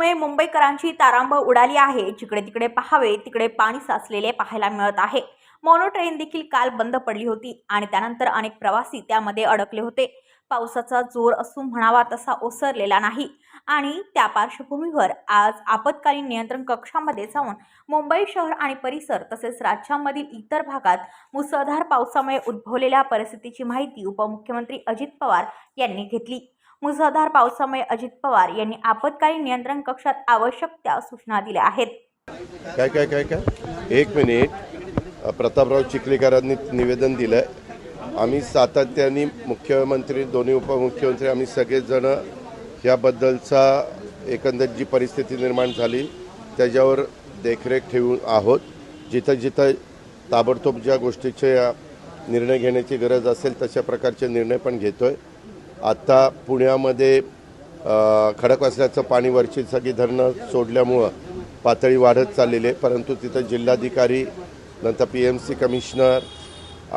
पावसामुळे मुंबईकरांची तारांब उडाली आहे. जिकडे तिकडे पाहावे तिकडे पाणी साचलेले पाहायला मिळत आहे. मोनो ट्रेन देखील काल बंद पडली होती आणि त्यानंतर अनेक प्रवासी त्यामध्ये अडकले होते. पावसाचा जोर असून म्हणावा तसा ओसरलेला नाही. आणि त्या पार्श्वभूमीवर आज आपत्कालीन नियंत्रण कक्षामध्ये जाऊन मुंबई शहर आणि परिसर तसेच राज्यामधील इतर भागात मुसळधार पावसामुळे उद्भवलेल्या परिस्थितीची माहिती उपमुख्यमंत्री अजित पवार यांनी घेतली. मुसळधार पावसामुळे अजित पवार यांनी आपत्कालीन नियंत्रण कक्षात आवश्यक त्या सूचना दिल्या आहेत. काय काय काय काय? एक मिनिट. प्रतापराव चिखलीकरांनी निवेदन दिलं आहे आम्ही सातत्याने मुख्यमंत्री दोन्ही उपमुख्यमंत्री आम्ही सगळेजण याबद्दलचा एकंदर जी परिस्थिती निर्माण झाली त्याच्यावर देखरेख ठेवून आहोत. जिथं जिथं ताबडतोब ज्या गोष्टीचे निर्णय घेण्याची गरज असेल तशा प्रकारचे निर्णय पण घेतो आहे आत्ता पुण्यामध्ये खडकवासल्याचं पाणी वरची सगळी धरणं सोडल्यामुळं पातळी वाढत चाललेली आहे. परंतु तिथं जिल्हाधिकारी नंतर पी एम सी कमिशनर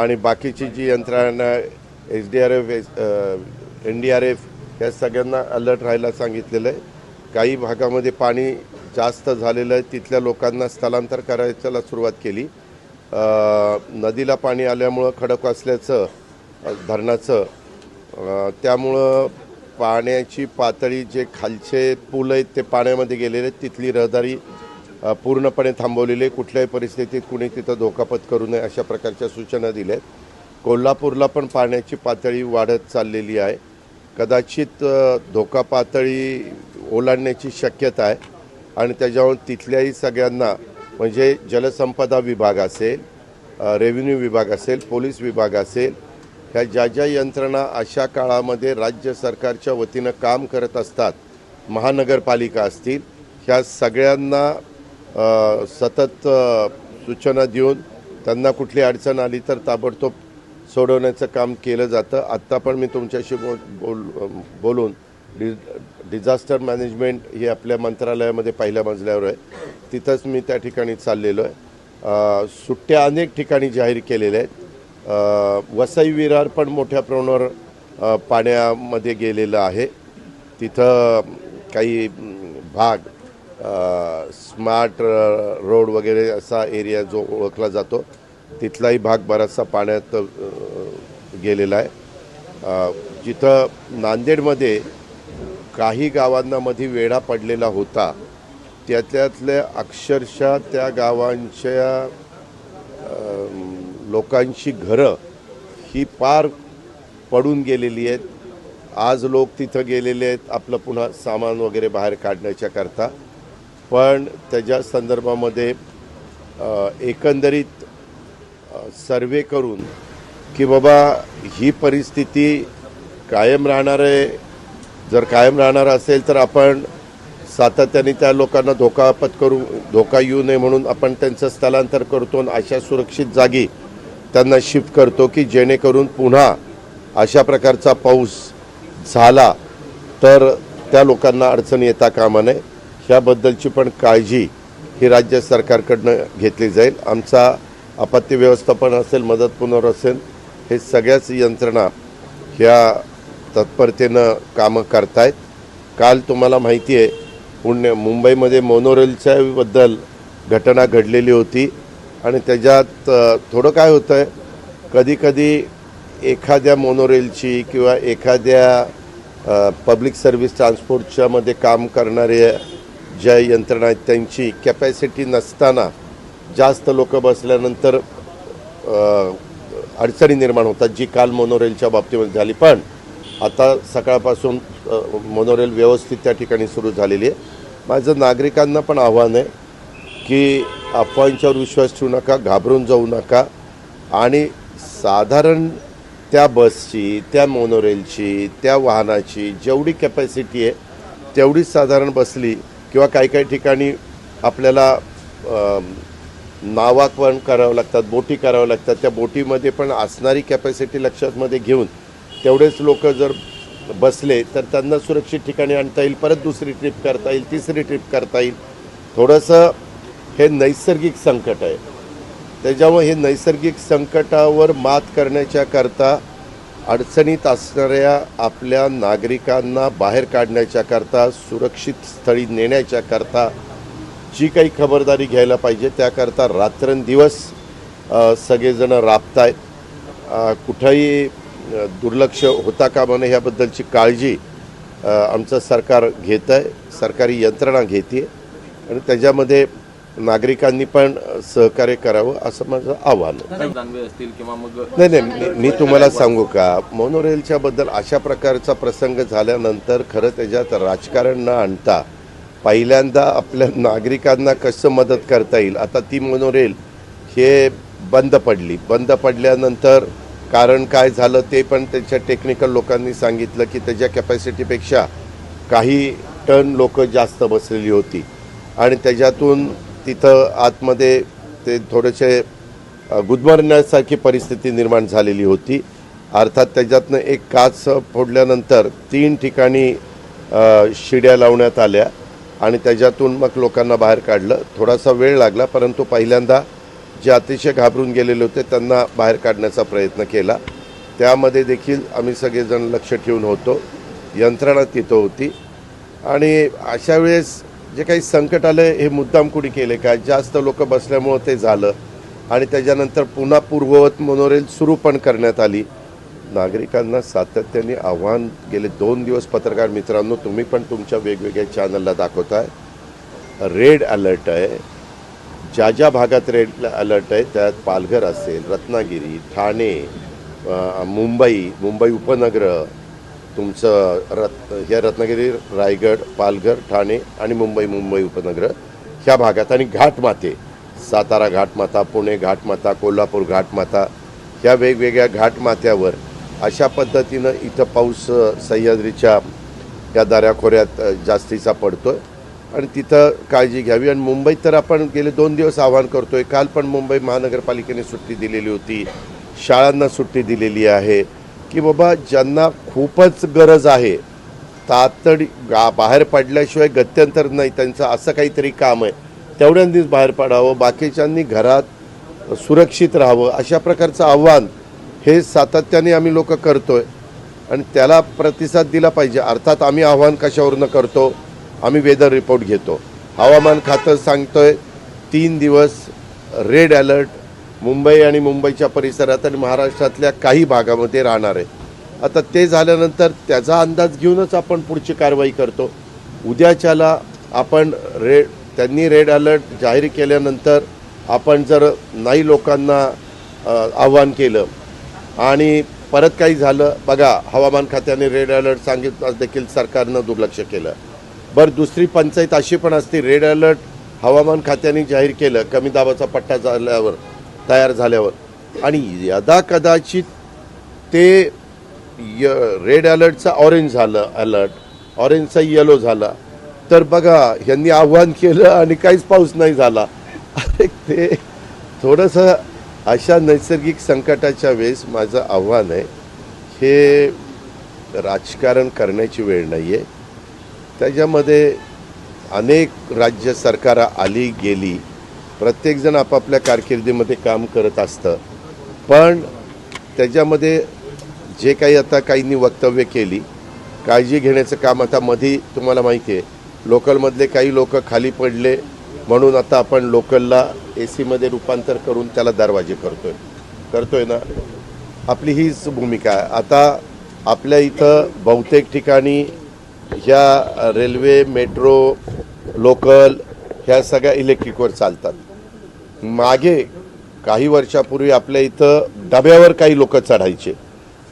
आणि बाकीची जी यंत्रणा S D R F N D R F या सगळ्यांना अलर्ट राहायला सांगितलेलं आहे. काही भागामध्ये पाणी जास्त झालेलं आहे. तिथल्या लोकांना स्थलांतर करायला सुरुवात केली. नदीला पाणी आल्यामुळं खडकवासल्याचं धरणाचं त्यामुळं पाण्याची पातळी जे खालचे पूल आहेत ते पाण्यामध्ये गेलेले आहेत. तिथली रहदारी पूर्णपणे थांबवलेली आहे. कुठल्याही परिस्थितीत कुणी तिथं धोकापत करू नये अशा प्रकारच्या सूचना दिल्या आहेत कोल्हापूरला पण पाण्याची पातळी वाढत चाललेली आहे. कदाचित धोका पातळी ओलांडण्याची शक्यता आहे. आणि त्याच्यावर तिथल्याही सगळ्यांना म्हणजे जलसंपदा विभाग असेल रेव्हेन्यू विभाग असेल पोलीस विभाग असेल ह्या ज्या ज्या यंत्रणा अशा काळामध्ये राज्य सरकारच्या वतीनं काम करत असतात महानगरपालिका असतील ह्या सगळ्यांना सतत सूचना देऊन त्यांना कुठली अडचण आली तर ताबडतोब सोडवण्याचं काम केलं जातं. आत्ता पण मी तुमच्याशी बोल बोल बोलून डि डिझास्टर मॅनेजमेंट हे आपल्या मंत्रालयामध्ये पहिल्या मजल्यावर आहे. तिथंच मी त्या ठिकाणी चाललेलो आहे. सुट्ट्या अनेक ठिकाणी जाहीर केलेल्या आहेत. वसई विरार पण मोठ्या प्रमाणावर पाण्यामध्ये गेलेलं आहे. तिथं काही भाग स्मार्ट रोड वगैरे असा एरिया जो ओळखला जातो तिथलाही भाग बराचसा पाण्यात गेलेला आहे. जिथं नांदेडमध्ये काही गावांना मध्ये वेढा पडलेला होता त्यातल्यातल्या अक्षरशः त्या गावांच्या लोकांची घरं ही पार पडून गेलेली आहेत. आज लोक तिथं गेलेले आहेत आपलं पुन्हा सामान वगैरे बाहेर काढण्याच्या करता. पण त्याच्या संदर्भामध्ये एकंदरीत सर्वे करून की बाबा ही परिस्थिती कायम राहणार आहे. जर कायम राहणार असेल तर आपण सातत्याने त्या लोकांना धोका पत्करू धोका येऊ नये म्हणून आपण त्यांचं स्थलांतर करतो आणि अशा सुरक्षित जागी त्यांना शिफ्ट करतो की जेणेकरून पुन्हा अशा प्रकारचा पाऊस झाला तर त्या लोकांना अडचण येता कामा नये. ह्याबद्दलची पण काळजी ही राज्य सरकारकडनं घेतली जाईल. आमचा आपत्ती व्यवस्थापन असेल मदत पुनर्वसन हे सगळ्याच यंत्रणा ह्या तत्परतेनं कामं करतायत. काल तुम्हाला माहिती आहे पुण्य मुंबईमध्ये मोनोरेलच्याबद्दल घटना घडलेली होती. आणि त्याच्यात थोडं काय होतं आहे कधीकधी एखाद्या मोनोरेलची किंवा एखाद्या पब्लिक सर्व्हिस ट्रान्सपोर्टच्या मध्ये काम करणाऱ्या ज्या यंत्रणा आहेत त्यांची कॅपॅसिटी नसताना जास्त लोक बसल्यानंतर अडचणी निर्माण होतात जी काल मोनोरेलच्या बाबतीमध्ये झाली. पण आता सकाळपासून मोनोरेल व्यवस्थित त्या ठिकाणी सुरू झालेली आहे. माझं नागरिकांना पण आव्हान आहे की अफवांच्यावर विश्वास ठेवू नका घाबरून जाऊ नका. आणि साधारण त्या बसची त्या मोनोरेलची त्या वाहनाची जेवढी कॅपॅसिटी आहे तेवढीच साधारण बसली किंवा काही काही ठिकाणी आपल्याला नावाकरण करावं लागतात बोटी करावं लागतात त्या बोटीमध्ये पण असणारी कॅपॅसिटी लक्षात मध्ये घेऊन तेवढेच लोक जर बसले तर त्यांना सुरक्षित ठिकाणी आणता येईल परत दुसरी ट्रिप करता येईल तिसरी ट्रिप करता येईल. थोडंसं हे नैसर्गिक संकट आहे. त्याच्यामुळे हे नैसर्गिक संकटावर मात करण्याच्या करता अडचणीत असणाऱ्या आपल्या नागरिकांना बाहेर काढण्याच्या करता सुरक्षित स्थळी नेण्याच्या करता जी काही खबरदारी घ्यायला पाहिजे त्याकरता रात्रंदिवस सगळेजणं राबत आहेत कुठंही दुर्लक्ष होता कामा नये ह्याबद्दलची काळजी आमचं सरकार घेत आहे सरकारी यंत्रणा घेते आणि त्याच्यामध्ये नागरिकांनी पण सहकार्य करावं असं माझं आव्हान. नाही नाही मी- मी तुम्हाला सांगू का? मोनोरेलच्या बद्दल अशा प्रकारचा प्रसंग झाल्यानंतर खरं त्याच्यात राजकारण न आणता पहिल्यांदा आपल्या नागरिकांना कसं मदत करता येईल? आता ती मोनोरेल हे बंद पडली. बंद पडल्यानंतर कारण काय झालं ते पण त्याच्या टेक्निकल लोकांनी सांगितलं की त्याच्या कॅपॅसिटीपेक्षा काही टन लोक जास्त बसलेली होती. आणि त्याच्यातून तिथं आतमध्ये ते थोडेसे गुदमरण्यासारखी परिस्थिती निर्माण झालेली होती. अर्थात त्याच्यातनं एक काच फोडल्यानंतर तीन ठिकाणी शिड्या लावण्यात आल्या आणि त्याच्यातून मग लोकांना बाहेर काढलं. थोडासा वेळ लागला परंतु पहिल्यांदा जे अतिशय घाबरून गेलेले होते त्यांना बाहेर काढण्याचा प्रयत्न केला. त्यामध्ये देखील आम्ही सगळेजण लक्ष ठेवून होतो. यंत्रणा तिथं होती. आणि अशा वेळेस जे काही संकट आलं हे मुद्दाम कुणी केले का? जास्त लोक बसल्यामुळं ते झालं. आणि त्याच्यानंतर पुन्हा पूर्ववत मोनोरेल सुरू पण करण्यात आली. नागरिकांना सातत्याने आव्हान गेले दोन दिवस पत्रकार मित्रांनो तुम्ही पण तुमच्या वेगवेगळ्या चॅनलला दाखवताय. रेड अलर्ट आहे. ज्या ज्या भागात रेड अलर्ट आहे त्यात पालघर असेल रत्नागिरी ठाणे मुंबई मुंबई उपनगर तुमचं रत् हे रत्नागिरी रायगड पालघर ठाणे आणि मुंबई मुंबई उपनगर ह्या भागात आणि घाटमाते सातारा घाटमाता पुणे घाटमाता कोल्हापूर घाटमाता ह्या वेगवेगळ्या घाटमाथ्यावर अशा पद्धतीनं इथं पाऊस सह्याद्रीच्या या दऱ्याखोऱ्यात जास्तीचा जास्तीचा आहे आणि तिथं काळजी घ्यावी. आणि मुंबईत तर आपण गेले दोन दिवस आवाहन आहे काल पण मुंबई महानगरपालिकेने सुट्टी दिलेली होती. शाळांना सुट्टी दिलेली आहे. की बाबा ज्यांना खूपच गरज आहे तातडी गा बाहेर पडल्याशिवाय गत्यंतर नाही त्यांचं असं काहीतरी काम आहे तेवढ्यांनीच बाहेर पडावं बाकीच्यांनी घरात सुरक्षित राहावं अशा प्रकारचं आव्हान हे सातत्याने आम्ही लोक करतो आहे आणि त्याला प्रतिसाद दिला पाहिजे. अर्थात आम्ही आव्हान कशावरनं करतो? आम्ही वेदर रिपोर्ट घेतो. हवामान खातं सांगतोय तीन दिवस रेड अलर्ट मुंबई आणि मुंबईच्या परिसरात आणि महाराष्ट्रातल्या काही भागामध्ये राहणार आहे. आता ते झाल्यानंतर त्याचा अंदाज घेऊनच आपण पुढची कारवाई करतो. उद्याच्याला आपण रेड त्यांनी रेड अलर्ट जाहीर केल्यानंतर आपण जर नाही लोकांना आव्हान केलं आणि परत काही झालं बघा हवामान खात्याने रेड अलर्ट सांगितलं देखील सरकारनं दुर्लक्ष केलं. बरं दुसरी पंचायत अशी पण असते रेड अलर्ट हवामान खात्याने जाहीर केलं कमी दाबाचा पट्टा झाल्यावर. तयार झाल्यावर. आणि यदा कदाचित ते य रेड अलर्टचा ऑरेंज झालं अलर्ट ऑरेंजचा येलो झाला. तर बघा यांनी आव्हान केलं आणि काहीच पाऊस नाही झाला. अरे ते थोडंसं अशा नैसर्गिक संकटाच्या वेळेस माझं आव्हान आहे. हे राजकारण करण्याची वेळ नाही आहे त्याच्यामध्ये अनेक राज्य सरकारं आली गेली. प्रत्येकजण आपापल्या कारकिर्दीमध्ये काम करत असतं. पण त्याच्यामध्ये जे काही आता काहींनी वक्तव्य केली काळजी घेण्याचं काम आता मधी तुम्हाला माहिती आहे. लोकलमधले काही लोक खाली पडले म्हणून आता आपण लोकलला ए सीमध्ये रूपांतर करून त्याला दरवाजे करतोय. करतोय ना? आपली हीच भूमिका आहे. आता आपल्या इथं बहुतेक ठिकाणी ह्या रेल्वे मेट्रो लोकल ह्या सगळ्या इलेक्ट्रिकवर चालतात. मागे काही वर्षापूर्वी आपल्या इथं डब्यावर काही लोक चढायचे.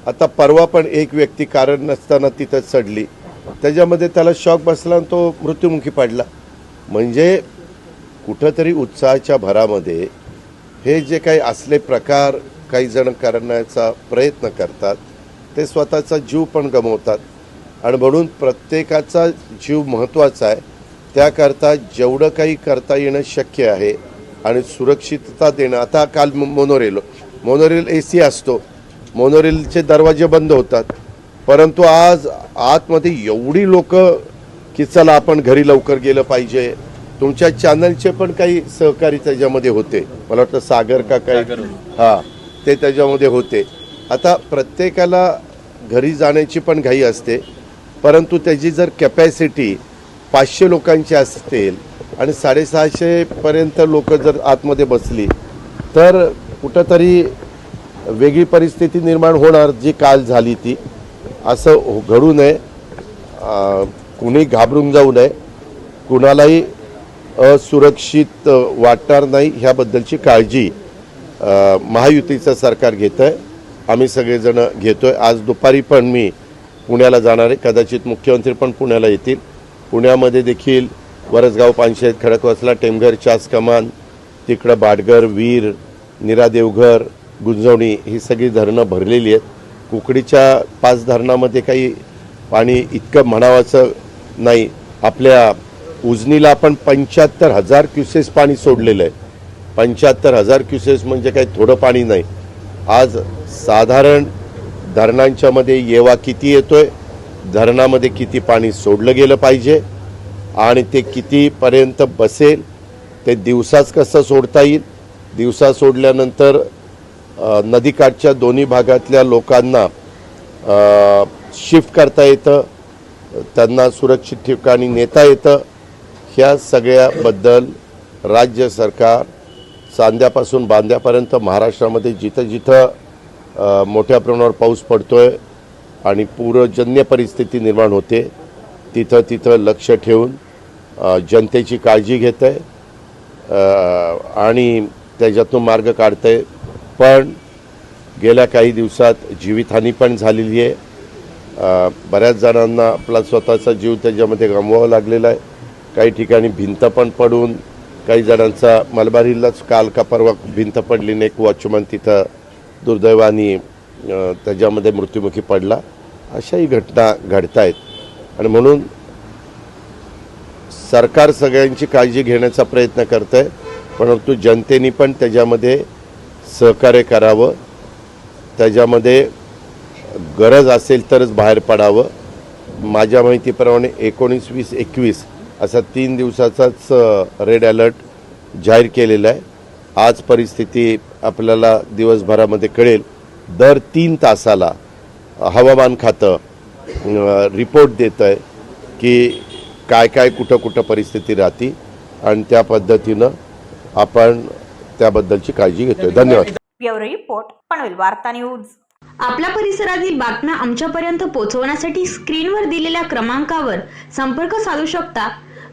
आता परवा पण एक व्यक्ती कारण नसताना तिथं चढली. त्याच्यामध्ये त्याला शॉक बसला आणि तो मृत्युमुखी पडला. म्हणजे कुठंतरी उत्साहाच्या भरामध्ये हे जे काही असले प्रकार काही जण करण्याचा प्रयत्न करतात ते स्वतःचा जीव पण गमवतात. आणि म्हणून प्रत्येकाचा जीव महत्त्वाचा आहे. त्याकरता जेवढं काही करता येणं शक्य आहे आणि सुरक्षितता देणं. आता काल मोनोरेल. मोनोरेल ए सी असतो. मोनोरेलचे दरवाजे बंद होतात. परंतु आज आतमध्ये एवढी लोक की चला आपण घरी लवकर गेलं पाहिजे. तुमच्या चॅनलचे पण काही सहकारी त्याच्यामध्ये होते. मला वाटतं सागर का काही. हा ते त्याच्यामध्ये होते. आता प्रत्येकाला घरी जाण्याची पण घाई असते. परंतु त्याची जर कॅपॅसिटी पाचशे लोकांची असेल आणि साडेसहाशेपर्यंत लोक जर आतमध्ये बसली तर कुठंतरी वेगळी परिस्थिती निर्माण होणार जी काल झाली ती. असं हो- घडू नये. कुणी घाबरून जाऊ नये. कुणालाही असुरक्षित वाटणार नाही ह्याबद्दलची काळजी महायुतीचं सरकार घेतं आहे आम्ही सगळेजण आहे आज दुपारी पण मी पुण्याला जाणार आहे. कदाचित मुख्यमंत्री पण पुण्याला येतील. पुण्यामध्ये देखील वरसगाव पानशेत खडकवासला टेमघर चास कमान तिकडं बाटघर वीर निरा देवघर गुंजवणी ही सगळी धरणं भरलेली आहेत. कुकडीच्या पाच धरणामध्ये काही पाणी इतकं म्हणावाचं नाही. आपल्या उजनीला आपण पंच्याहत्तर हजार क्युसेस पाणी सोडलेलं आहे. पंच्याहत्तर हजार क्युसेस म्हणजे काही थोडं पाणी नाही. आज साधारण धरणांच्यामध्ये येवा किती येतोय? धरणामध्ये किती पाणी सोडलं गेलं पाहिजे? आणि ते कितीपर्यंत बसेल ते दिवसाच कसं सोडता येईल? दिवसा सोडल्यानंतर नदीकाठच्या दोन्ही भागातल्या लोकांना शिफ्ट करता येतं त्यांना सुरक्षित ठिकाणी नेता येतं. ह्या सगळ्याबद्दल राज्य सरकार चांद्यापासून बांद्यापर्यंत महाराष्ट्रामध्ये जिथं जिथं मोठ्या प्रमाणावर पाऊस पडतो आहे आणि पूरजन्य परिस्थिती निर्माण होते तिथं तिथं लक्ष ठेवून जनतेची काळजी घेत आहे आणि त्याच्यातून मार्ग काढत आहे पण गेल्या काही दिवसात जीवितहानी पण झालेली आहे. बऱ्याच जणांना आपला स्वतःचा जीव त्याच्यामध्ये गमवावा लागलेला आहे. काही ठिकाणी भिंत पण पडून काही जणांचा मलबारीलाच काल का परवा भिंत पडली नाही एक वॉचमन तिथं दुर्दैवाने त्याच्यामध्ये मृत्युमुखी पडला. अशाही घटना घडत आहेत आणि म्हणून सरकार सगळ्यांची काळजी घेण्याचा प्रयत्न करतं आहे परंतु जनतेने पण त्याच्यामध्ये सहकार्य करावं त्याच्यामध्ये गरज असेल तरच बाहेर पडावं. माझ्या माहितीप्रमाणे एकोणीस वीस एकवीस असा तीन दिवसाचाच रेड अलर्ट जाहीर केलेला आहे. आज परिस्थिती आपल्याला दिवसभरामध्ये कळेल. दर तीन तासाला हवामान खातं रिपोर्ट देतं आहे की काय काय कुठं कुठं परिस्थिती राहते आणि त्या पद्धतीनं आपण त्याबद्दलची काळजी घेतोय. धन्यवाद. ब्युरो रिपोर्ट पनवेल वार्ता न्यूज. आपल्या परिसरातील बातम्या आमच्यापर्यंत पोहोचवण्यासाठी स्क्रीनवर दिलेल्या क्रमांकावर संपर्क साधू शकता.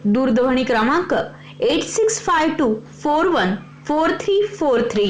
दूरध्वनी क्रमांक eight six five two four one four three four three